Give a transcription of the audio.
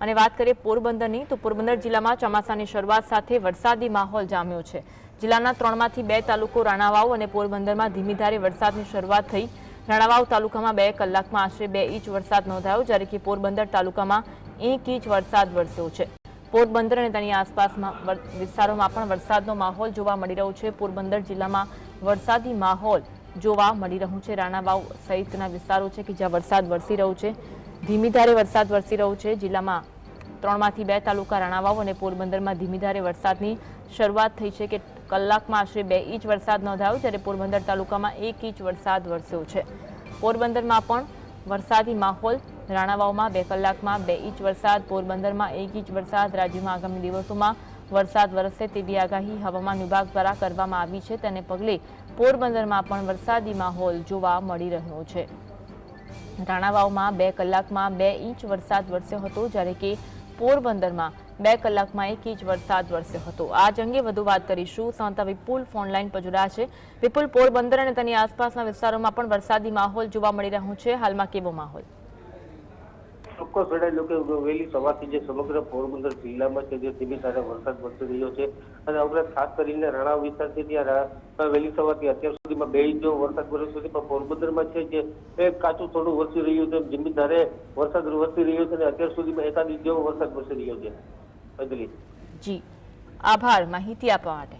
અને વાત કરીએ પોરબંદરની, તો પોરબંદર જિલ્લામાં ચોમાસાની શરૂઆત સાથે વરસાદી માહોલ જામ્યો છે. જિલ્લાના ત્રણમાંથી બે તાલુકો રાણાવાવ અને પોરબંદરમાં ધીમી ધારે વરસાદની શરૂઆત થઈ. રાણાવાવ તાલુકામાં બે કલાકમાં આશરે બે ઇંચ વરસાદ નોંધાયો, જ્યારે કે પોરબંદર તાલુકામાં એક ઇંચ વરસાદ વરસ્યો છે. પોરબંદર અને તેની આસપાસમાં વિસ્તારોમાં પણ વરસાદનો માહોલ જોવા મળી રહ્યો છે. પોરબંદર જિલ્લામાં વરસાદી માહોલ જોવા મળી રહ્યું છે. રાણાવાવ સહિતના વિસ્તારો છે કે જ્યાં વરસાદ વરસી રહ્યો છે. ધીમી ધારે વરસાદ વરસી રહ્યો છે. જિલ્લામાં ત્રણમાંથી બે તાલુકા રાણાવાવ અને પોરબંદરમાં ધીમી ધારે વરસાદની શરૂઆત થઈ છે કે કલાકમાં આશરે બે ઇંચ વરસાદ નોંધાયો જ્યારે પોરબંદર તાલુકામાં એક ઇંચ વરસાદ વરસ્યો છે. પોરબંદરમાં પણ વરસાદી માહોલ, રાણાવાવમાં બે કલાકમાં બે ઇંચ વરસાદ, પોરબંદરમાં એક ઇંચ વરસાદ, રાજ્યમાં આગામી દિવસોમાં વરસાદ વરસશે તેવી આગાહી હવામાન વિભાગ દ્વારા કરવામાં આવી છે. તેને પગલે પોરબંદરમાં પણ વરસાદી માહોલ જોવા મળી રહ્યો છે. રાણાવાવમાં બે કલાકમાં બે ઇંચ વરસાદ વરસ્યો હતો, જ્યારે કે પોરબંદરમાં બે કલાકમાં એક ઇંચ વરસાદ વરસ્યો હતો. આ જ અંગે વધુ વાત કરીશું. સંતા વિપુલ ફોનલાઈન જોડાયા છે. વિપુલ, પોરબંદર અને તેની આસપાસના વિસ્તારોમાં પણ વરસાદી માહોલ જોવા મળી રહ્યો છે. હાલમાં કેવો માહોલ? ચોક્કસ જણાવી દઉં કે વહેલી સવારથી જે સમગ્ર પોરબંદર જિલ્લામાં છે, જે ધીમી સાથે વરસાદ વરસી રહ્યો છે અને ઉપરાંત ખાસ કરીને રણાવ વિસ્તાર છે ત્યાં વહેલી સવારથી અત્યાર સુધીમાં બે ઇંચ જેવો વરસાદ વરસ્યો છે, પણ પોરબંદરમાં છે જે કાચું થોડું વરસી રહ્યું છે, ધીમી ધારે વરસાદ વરસી રહ્યો છે અને અત્યાર સુધીમાં એકાદ ઇંચ જેવો વરસાદ વરસી રહ્યો છે. અંજલિ જી. આભાર. માહિતી આપવા માટે.